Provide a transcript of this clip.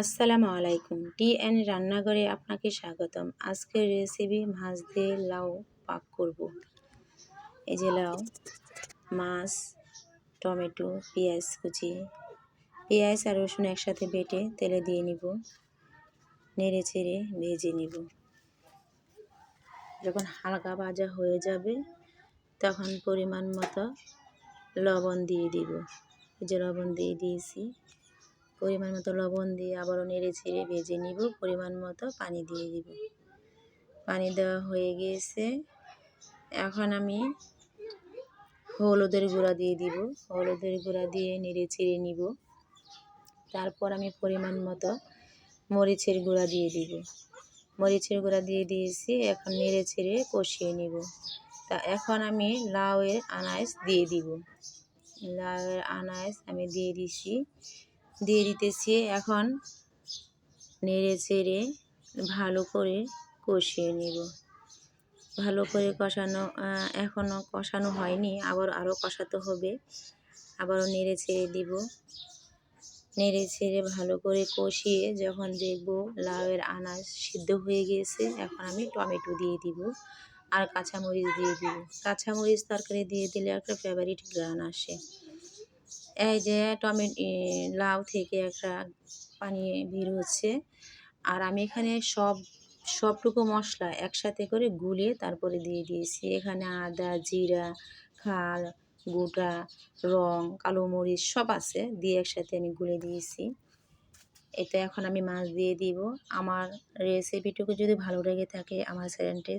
আসসালামু আলাইকুম। T N রান্নাঘরে আপনাকে স্বাগতম। আজকের রেসিপি মাছ দিয়ে লাউ পাক করব। এই যে লাউ, মাছ, টমেটো, পেঁয়াজ কুচি, পেঁয়াজ আর রসুন একসাথে বেটে তেলে দিয়ে নিব। নেড়ে চেড়ে ভেজে নিব। যখন হালকা ভাজা হয়ে যাবে, তখন পরিমাণ মতো লবণ দিয়ে দিব। এই যে লবণ দিয়ে দিয়েছি। পরিমাণ মতো লবণ দিয়ে আবারও নেড়ে ছেড়ে ভেজে নিব। পরিমাণ মতো পানি দিয়ে দিব। পানি দেওয়া হয়ে গিয়েছে এখন আমি হলুদের গুঁড়া দিয়ে দিব। হলুদের গুঁড়া দিয়ে নেড়ে ছেড়ে নিব। তারপর আমি পরিমাণ মতো মরিচের গুঁড়া দিয়ে দিব। মরিচের গুঁড়া দিয়ে দিয়েছি। এখন নেড়ে ছেড়ে কষিয়ে নিব। তা এখন আমি লাউয়ের আনাজ দিয়ে দিব। লাউয়ের আনাজ আমি দিয়ে দিছি। দিয়ে দিতেছি। এখন নেড়ে চেড়ে ভালো করে কষিয়ে নিব। ভালো করে কষানো এখনও কষানো হয়নি, আবার আরও কষাতে হবে। আবারও নেড়ে ছেড়ে দিব। নেড়ে ছেড়ে ভালো করে কষিয়ে যখন দেখব লাউয়ের আনাজ সিদ্ধ হয়ে গিয়েছে, এখন আমি টমেটো দিয়ে দিব আর কাঁচামরিচ দিয়ে দিব। কাঁচামরিচ তরকারি দিয়ে দিলে একটা ফেভারিট গ্রান আসে। এই যে টমেটো লাউ থেকে একটা পানি বের হচ্ছে। আর আমি এখানে সব, সবটুকু মশলা একসাথে করে গুলিয়ে তারপরে দিয়ে দিয়েছি। এখানে আদা, জিরা, খাল, গোটা, রং, কালো মরিচ সব আছে, দিয়ে একসাথে আমি গুলে দিয়েছি। এটা এখন আমি মাছ দিয়ে দিব। আমার রেসিপিটুকু যদি ভালো লেগে থাকে, আমার চ্যানেলটি